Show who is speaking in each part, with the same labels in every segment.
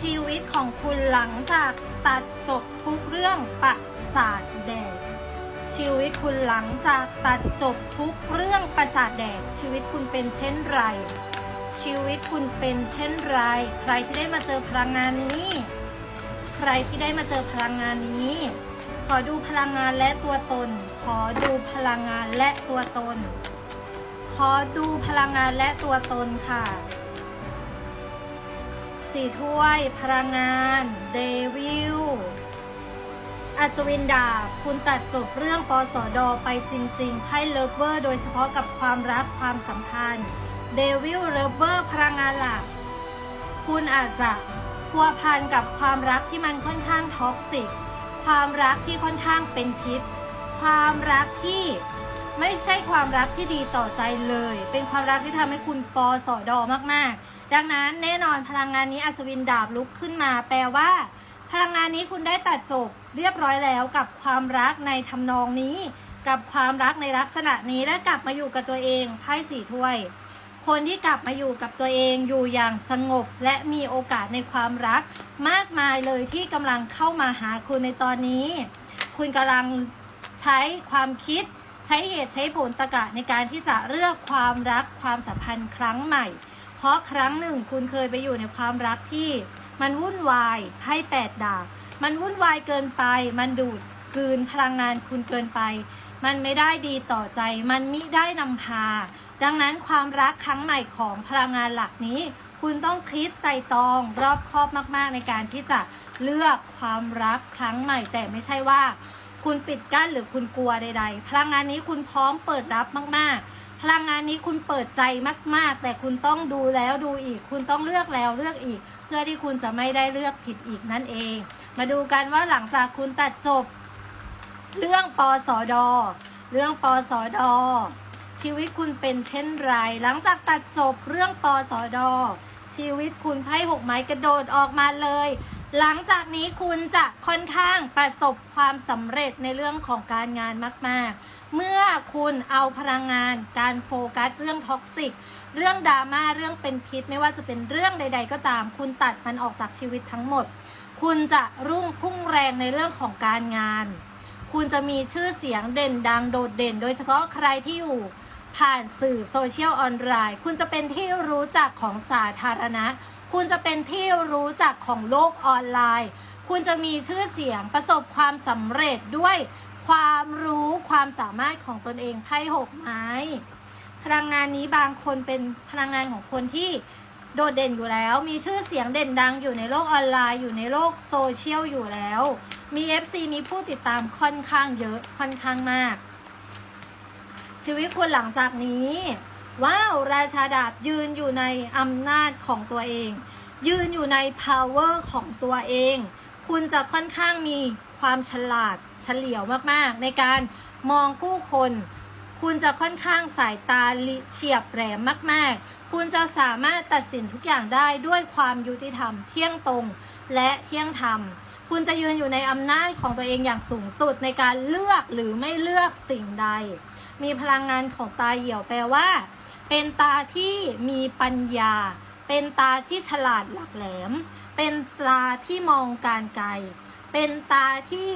Speaker 1: ชีวิตของคุณหลังจากตัดจบทุกเรื่องประสาทแดกชีวิตคุณหลังจากตัดจบทุกเรื่องประสาทแดกชีวิตคุณเป็นเช่นไร ชีวิตคุณเป็นเช่นไร ใครที่ได้มาเจอพลังงานนี้ ใครที่ได้มาเจอพลังงานนี้ ขอดูพลังงานและตัวตน ขอดูพลังงานและตัวตน ขอดูพลังงานและตัวตนค่ะ สี่ถ้วย พลังงาน เดวิล อัศวินดาบ คุณตัดจบเรื่องปสอดอไปจริงๆไพ่เลิฟเวอร์ โดยเฉพาะกับความรักความสัมพันธ์ เดวิลเลิฟเวอร์พลังงานหลัก คุณอาจจะพัวพันกับความรักที่มันค่อนข้างท็อกซิก ความรักที่ค่อนข้างเป็นพิษ ความรักที่ไม่ใช่ความรักที่ดีต่อใจเลย เป็นความรักที่ทำให้คุณปอสอดอมากๆ ดังนั้นแน่นอนพลังงานนี้อัศวินดาบลุกขึ้นมา แปลว่า พลังงานนี้คุณได้ตัดจบเรียบร้อยแล้วกับความรักในทำนองนี้ กับความรักในลักษณะนี้และกลับมาอยู่กับตัวเองไพ่สี่ถ้วย คนที่กลับมาอยู่กับตัวเองอยู่อย่างสงบ และมีโอกาสในความรัก มากมายเลยที่กำลังเข้ามาหาคุณในตอนนี้ คุณกำลังใช้ความคิดใช้เหตุใช้ผลตะกะในการที่จะเลือกความรักความสัมพันธ์ครั้งใหม่ เพราะครั้งหนึ่งคุณเคยไปอยู่ในความรักที่มันวุ่นวายไพ่แปดดาบ มันวุ่นวายเกินไป มันดูดกืนพลังงานคุณเกินไป มันไม่ได้ดีต่อใจ มันมิได้นำพา ดังนั้นความรักครั้งใหม่ของพลังงานหลักนี้ คุณต้องคิดไต่ตรองรอบคอบมาก ๆ ในการที่จะเลือกความรักครั้งใหม่ แต่ไม่ใช่ว่า คุณปิดกั้นหรือคุณกลัวใด ๆ พลังงานนี้คุณพร้อมเปิดรับมาก ๆ พลังงานนี้คุณเปิดใจมาก ๆ แต่คุณต้องดูแล้วดูอีก คุณต้องเลือกแล้วเลือกอีก เพื่อที่คุณจะไม่ได้เลือกผิดอีกนั่นเอง มาดูกันว่าหลังจากคุณตัดจบ เรื่องปอสอดอเรื่องปอสอดอชีวิตคุณเป็นเช่นไร หลังจากตัดจบเรื่องปอสอดอชีวิตคุณไพ่หกไม้กระโดดออกมาเลย หลังจากนี้คุณจะค่อนข้างประสบความสำเร็จในเรื่องของการงานมาก ๆ เมื่อคุณเอาพลังงาน การโฟกัสเรื่องท็อกซิก เรื่องดราม่าเรื่องเป็นพิษ ไม่ว่าจะเป็นเรื่องใด ๆ ก็ตาม คุณตัดมันออกจากชีวิตทั้งหมด คุณจะรุ่งพุ่งแรงในเรื่องของการงาน คุณจะมีชื่อเสียงเด่นดังโดดเด่น โดยเฉพาะใครที่อยู่ผ่านสื่อโซเชียลออนไลน์ คุณจะเป็นที่รู้จักของสาธารณะ คุณจะเป็นที่รู้จักของโลกออนไลน์ คุณจะมีชื่อเสียงประสบความสำเร็จด้วยความรู้ความสามารถของตนเองไพ่หกไม้พลังงานนี้บางคนเป็นพลังงานของคนที่โดดเด่นอยู่แล้ว มีชื่อเสียงเด่นดังอยู่ในโลกออนไลน์ อยู่ในโลกโซเชียลอยู่แล้ว มี FC มีผู้ติดตามค่อนข้างเยอะค่อนข้างมาก ชีวิตคุณหลังจากนี้ ว้าว ราชาดาบยืนอยู่ในอำนาจของตัวเอง ยืนอยู่ใน power ของตัวเอง คุณจะค่อนข้างมีความฉลาดเฉลียวมากๆ ในการมองผู้คน คุณจะค่อนข้างสายตาเฉียบแหลมมาก ๆ คุณจะสามารถตัดสินทุกอย่างได้ด้วยความยุติธรรม เที่ยงตรงและเที่ยงธรรม คุณจะยืนอยู่ในอำนาจของตัวเองอย่างสูงสุดในการเลือกหรือไม่เลือกสิ่งใด มีพลังงานของตาเหี่ยวแปลว่า เป็นตาที่มีปัญญา เป็นตาที่ฉลาดหลักแหลม เป็นตาที่มองการไกล เป็นตาที่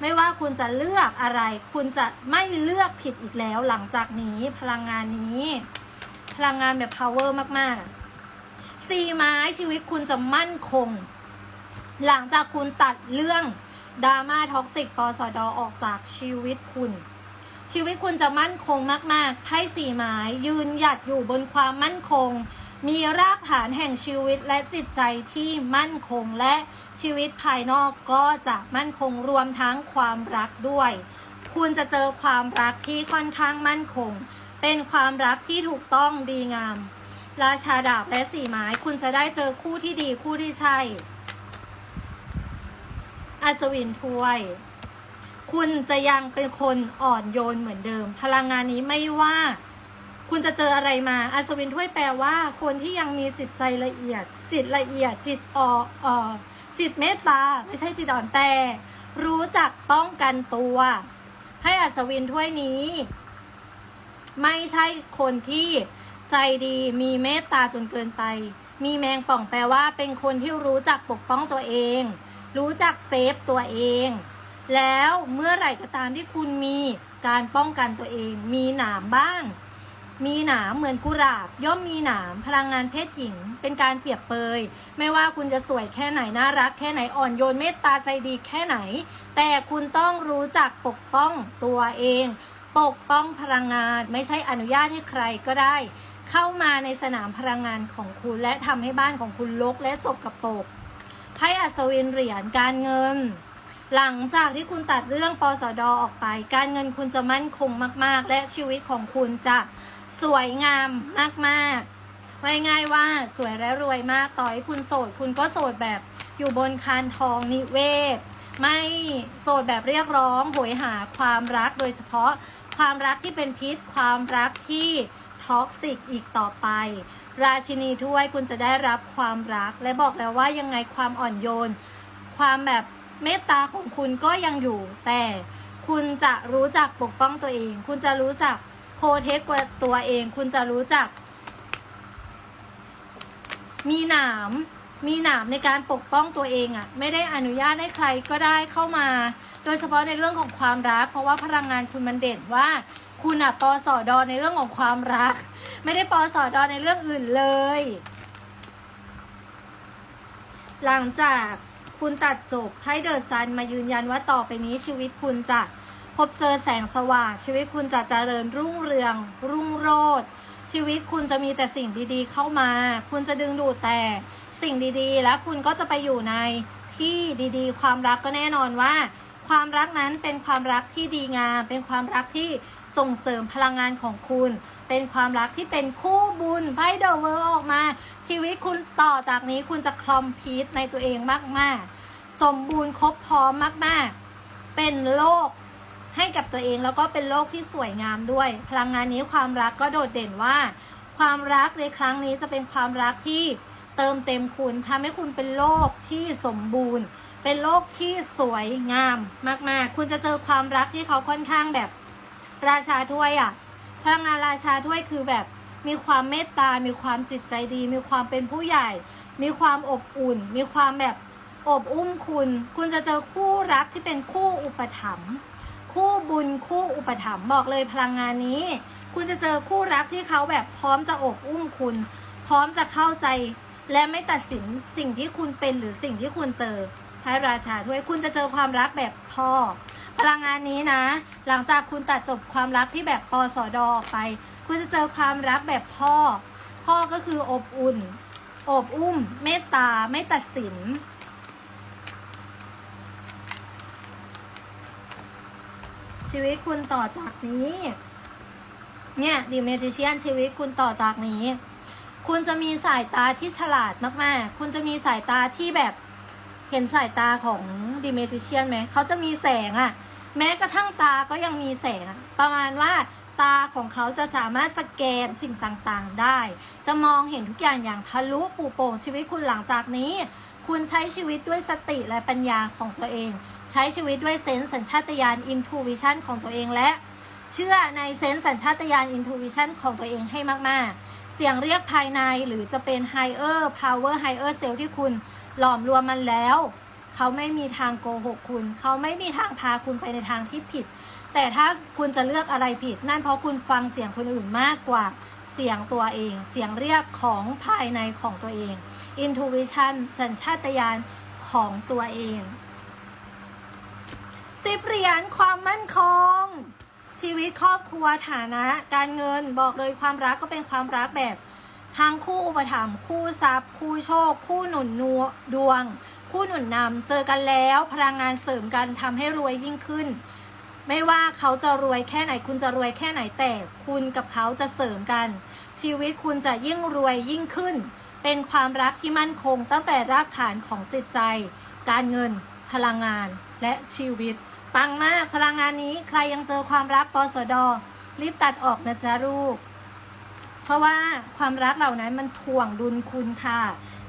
Speaker 1: ไม่ว่าคุณจะเลือกอะไร คุณจะไม่เลือกผิดอีกแล้วหลังจากนี้พลังงานนี้ พลังงานแบบ power มากๆสี่ไม้ชีวิตคุณจะมั่นคง หลังจากคุณตัดเรื่องดราม่าท็อกซิกปสดออกจากชีวิตคุณ ชีวิตคุณจะมั่นคงมาก ๆไพ่สี่ไม้ยืนหยัดอยู่บนความมั่นคง มีรากฐานแห่งชีวิตและจิตใจที่มั่นคงและชีวิตภายนอกก็จะมั่นคงรวมทั้งความรักด้วย คุณจะเจอความรักที่ค่อนข้างมั่นคง เป็นความรักที่ถูกต้องดีงาม ราชาดาบและสี่ไม้คุณจะได้เจอคู่ที่ดีคู่ที่ใช่อัศวินถ้วย คุณจะยังเป็นคนอ่อนโยนเหมือนเดิม พลังงานนี้ไม่ว่า คุณจะเจออะไรมาอัศวินถ้วยแปลว่า คนที่ยังมีจิตใจละเอียด จิตละเอียด จิตอ่ออ่อจิตเมตตาไม่ใช่จิตอ่อนแต่ รู้จักป้องกันตัว ให้อัศวินถ้วยนี้ ไม่ใช่คนที่ใจดีมีเมตตาจนเกินไป มีแมงป่องแปลว่า เป็นคนที่รู้จักปกป้องตัวเอง รู้จักเซฟตัวเอง แล้วเมื่อไหร่ก็ตามที่คุณมีการป้องกันตัวเอง มีหนามบ้าง มีหนามเหมือนกุหลาบ ย่อมมีหนามพลังงานเพศหญิง เป็นการเปรียบเปย ไม่ว่าคุณจะสวยแค่ไหนน่ารัก แค่ไหนอ่อนโยนเมตตาใจดีแค่ไหน แต่คุณต้องรู้จักปกป้องตัวเอง ปกป้องพลังงานไม่ใช่อนุญาตให้ใครก็ได้ เข้ามาในสนามพลังงานของคุณและทำให้บ้านของคุณรกและสกปรกไพ่อัศวินเหรียญการเงิน หลังจากที่คุณตัดเรื่องปสดออกไป การเงินคุณจะมั่นคงมาก ๆ และชีวิตของคุณจะสวยงามมากๆว่าง่ายว่าสวยและรวยมากต่อให้คุณโสด คุณก็โสดแบบอยู่บนคานทองนิเวศ ไม่โสดแบบเรียกร้องโหยหาความรักโดยเฉพาะความรักที่เป็นพิษความรักที่ท็อกซิกอีกต่อไป ราชินีถ้วยคุณจะได้รับความรัก และบอกแล้วว่ายังไงความอ่อนโยน ความแบบ เมตตาของคุณก็ยังอยู่ แต่คุณจะรู้จักปกป้องตัวเอง คุณจะรู้จักโคเทคกตัวเอง คุณจะรู้จัก มีหนามมีหนามในการปกป้องตัวเองอะ่ะ ไม่ได้อนุญาตให้ใครก็ได้เข้ามา โดยเฉพาะในเรื่องของความรัก เพราะว่าพลังงานคุณมันเด่นว่า คุณอะปอสอดอในเรื่องของความรัก ไม่ได้ปอสอดอในเรื่องอื่นเลย หลังจาก คุณตัดจบไพ่เดอะซันมายืนยันว่าต่อไปนี้ชีวิตคุณจะพบเจอแสงสว่าง ชีวิตคุณจะเจริญรุ่งเรือง รุ่งโรจน์ชีวิตคุณจะมีแต่สิ่งดีๆเข้ามา คุณจะดึงดูดแต่สิ่งดีๆ และคุณก็จะไปอยู่ในที่ดีๆ ความรักก็แน่นอนว่า ความรักนั้นเป็นความรักที่ดีงาม เป็นความรักที่ ส่งเสริมพลังงานของคุณ เป็นความรักที่เป็นคู่บุญไพ่เดอะเวิร์ออกมา ชีวิตคุณต่อจากนี้คุณจะคลอมพีทในตัวเองมาก ๆ สมบูรณ์ครบพร้อมมาก ๆ เป็นโลกให้กับตัวเองแล้วก็เป็นโลกที่สวยงามด้วย พลังงานนี้ความรักก็โดดเด่นว่า ความรักในครั้งนี้จะเป็นความรักที่เติมเต็มคุณทำให้คุณเป็นโลกที่สมบูรณ์ เป็นโลกที่สวยงามมาก ๆ คุณจะเจอความรักที่เขาค่อนข้างแบบ ราชาถ้วยอะพลังงานราชาถ้วยคือแบบมีความเมตตา มีความจิตใจดี มีความเป็นผู้ใหญ่ มีความอบอุ่น มีความแบบอบอุ้มคุณ คุณจะเจอคู่รักที่เป็นคู่อุปถัมภ์คู่บุญคู่อุปถัมภ์บอกเลยพลังงานนี้ คุณจะเจอคู่รักที่เขาแบบพร้อมจะอบอุ้มคุณ พร้อมจะเข้าใจ และไม่ตัดสินสิ่งที่คุณเป็นหรือสิ่งที่คุณเจอพระราชาด้วยคุณจะเจอความรักแบบพ่อ ลังงานนี้นะ หลังจากคุณตัดจบความรักที่แบบปสอดอออกไป คุณจะเจอความรักแบบพ่อ พ่อก็คืออบอุ่น อบอุ้ม เมตตาไม่ตัดสินชีวิตคุณต่อจากนี้ เนี่ยดีเมจิเชียนชีวิตคุณต่อจากนี้ คุณจะมีสายตาที่ฉลาดมากๆ คุณจะมีสายตาที่แบบเห็นสายตาของดีเมจิเชียนไหม เขาจะมีแสงอะ แม้กระทั่งตาก็ยังมีแสงประมาณว่าตาของเขาจะสามารถสแกนสิ่งต่างๆได้ จะมองเห็นทุกอย่างอย่างทะลุปูโป่งชีวิตคุณหลังจากนี้ คุณใช้ชีวิตด้วยสติและปัญญาของตัวเอง ใช้ชีวิตด้วยเซนส์สัญชาตญาณอินทูวิชันของตัวเองและ เชื่อในเซนส์สัญชาตญาณอินทูวิชันของตัวเองให้มากๆ เสียงเรียกภายในหรือจะเป็น higher power higher self ที่คุณหลอมรวมมันแล้ว เขาไม่มีทางโกหกคุณ เขาไม่มีทางพาคุณไปในทางที่ผิด แต่ถ้าคุณจะเลือกอะไรผิด นั่นเพราะคุณฟังเสียงคนอื่นมากกว่าเสียงตัวเอง เสียงเรียกของภายในของตัวเอง intuition สัญชาตญาณของตัวเองสิบเหรียญความมั่นคง ชีวิตครอบครัวฐานะ การเงินบอกเลยความรักก็เป็นความรักแบบ ทั้งคู่อุปถัมภ์คู่ทรัพย์ คู่โชค คู่หนุนนัวดวง คู่หนุนนำเจอกันแล้วพลังงานเสริมกันทำให้รวยยิ่งขึ้น ไม่ว่าเขาจะรวยแค่ไหนคุณจะรวยแค่ไหนแต่คุณกับเขาจะเสริมกัน ชีวิตคุณจะยิ่งรวยยิ่งขึ้น เป็นความรักที่มั่นคงตั้งแต่รากฐานของจิตใจ การเงิน พลังงานและชีวิต ปังมากพลังงานนี้ใครยังเจอความรักปสดรีบตัดออกนะจ๊ะลูก เพราะว่าความรักเหล่านั้นมันถ่วงดุลคุณค่ะ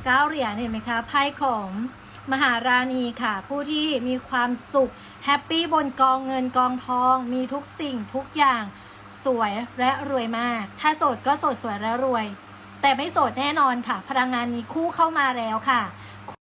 Speaker 1: เก้าเหรียญเห็นไหมคะไพ่ของมหาราณีค่ะ ผู้ที่มีความสุขแฮปปี้บนกองเงินกองทอง มีทุกสิ่งทุกอย่างสวยและรวยมาก ถ้าโสดก็โสดสวยและรวย แต่ไม่โสดแน่นอนค่ะ พลังงานนี้คู่เข้ามาแล้วค่ะ